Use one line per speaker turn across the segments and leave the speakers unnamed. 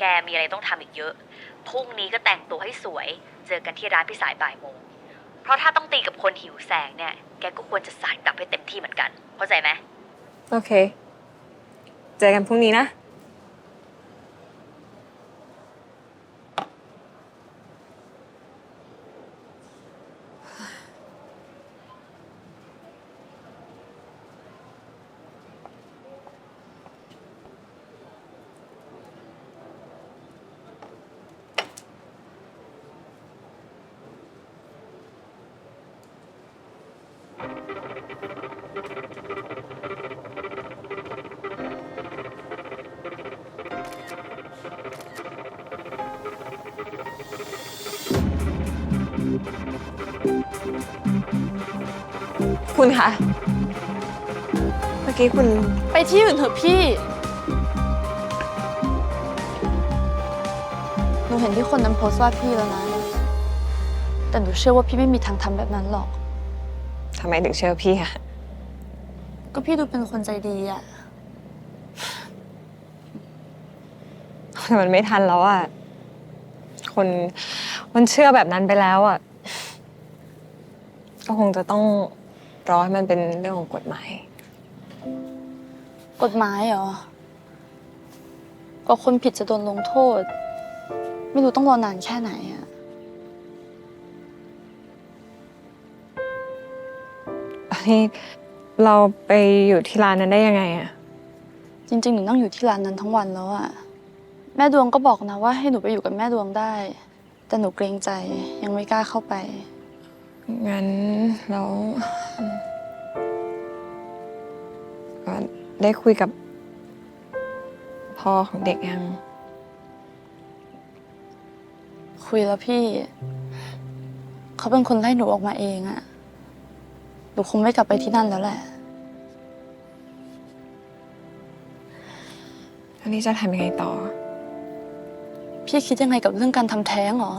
แกมีอะไรต้องทำอีกเยอะ พรุ่งนี้ก็แต่งตัวให้สวย เจอกันที่ร้านพี่สายบ่ายโมง เพราะถ้าต้องตีกับคนหิวแสงเนี่ย แกก็ควรจะสายกลับให้เต็มที่เหมือนกัน เข้าใจไหม
โอเค เจอกันพรุ่งนี้นะ คุณคะ เมื่อกี้คุณ
ไปที่อื่นเถอะพี่ หนูเห็นที่คนนั้นโพสต์ว่าพี่แล้วนะ แต่หนูเชื่อว่าพี่ไม่มีทางทำแบบนั้นหรอก
ทำไมถึงเชื่อพี่อะ
ก็พี่ดูเป็นคนใจดีอะ
แต่มันไม่ทันแล้วอะคนมันเชื่อแบบนั้นไปแล้วอะก็คงจะต้องรอให้มันเป็นเรื่องของกฎหมาย
กฎหมายเหรอ ก็คนผิดจะโดนลงโทษ ไม่รู้ต้องรอนานแค่ไหนอะ
นนี้เราไปอยู่ที่ร้านนั้นได้ยังไงอะ
จริงๆ หนูนั่งอยู่ที่ร้านนั้นทั้งวันแล้วอะแม่ดวงก็บอกนะว่าให้หนูไปอยู่กับแม่ดวงได้ แต่หนูเกรงใจยังไม่กล้าเข้าไป
งั้นเราก็ได้คุยกับพ่อของเด็กยัง
คุยแล้วพี่ เขาเป็นคนไล่หนูออกมาเองอะ หนูคงไม่กลับไปที่นั่นแล้วแหละ
อันนี้จะทำยังไงต่อ
พี่คิดยังไงกับเรื่องการทำแท้งเหรอ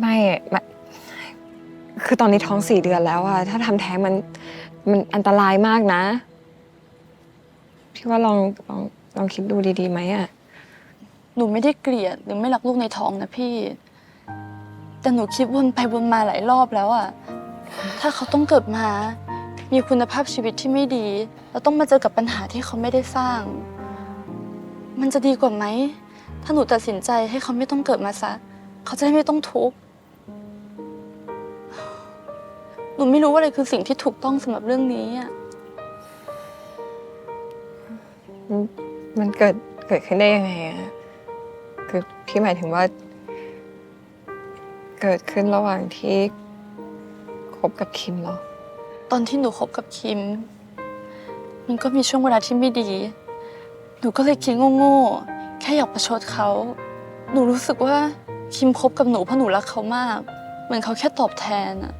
ไม่ไม่คือตอนนี้ท้องสี่เดือนแล้วอะถ้าทำแท้งมัน มันอันตรายมากนะ พี่ว่าลองลองลองคิดดูดีๆไหมอะ
หนูไม่ได้เกลียดหรือไม่รักลูกในท้องนะพี่ แต่หนูคิดวนไปวนมาหลายรอบแล้วอะถ้าเขาต้องเกิดมา มีคุณภาพชีวิตที่ไม่ดี แล้วต้องมาเจอกับปัญหาที่เขาไม่ได้สร้าง มันจะดีกว่าไหม ถ้าหนูตัดสินใจให้เขาไม่ต้องเกิดมาซะ เขาจะได้ไม่ต้องทุกข์ หนูไม่รู้ว่าอะไรคือสิ่งที่ถูกต้องสำหรับเรื่องนี้อะ
มันเกิดเกิดขึ้นได้ยังไงอะคือพี่หมายถึงว่า เกิดขึ้นระหว่างที่คบกับคิมเหรอ
ตอนที่หนูคบกับคิม มันก็มีช่วงเวลาที่ไม่ดี หนูก็เลยคิดโง่ๆ แค่อยากประชดเขา หนูรู้สึกว่าคิมคบกับหนูเพราะหนูรักเขามาก เหมือนเขาแค่ตอบแทนอะ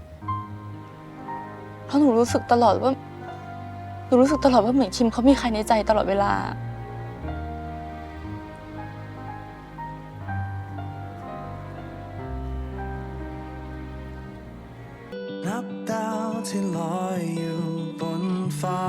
เพราะหนูรู้สึกตลอดว่า หนูรู้สึกตลอดว่าเหมือนคิมเขามีใครในใจตลอดเวลา
นับดาวที่ลอยอยู่บนฟ้า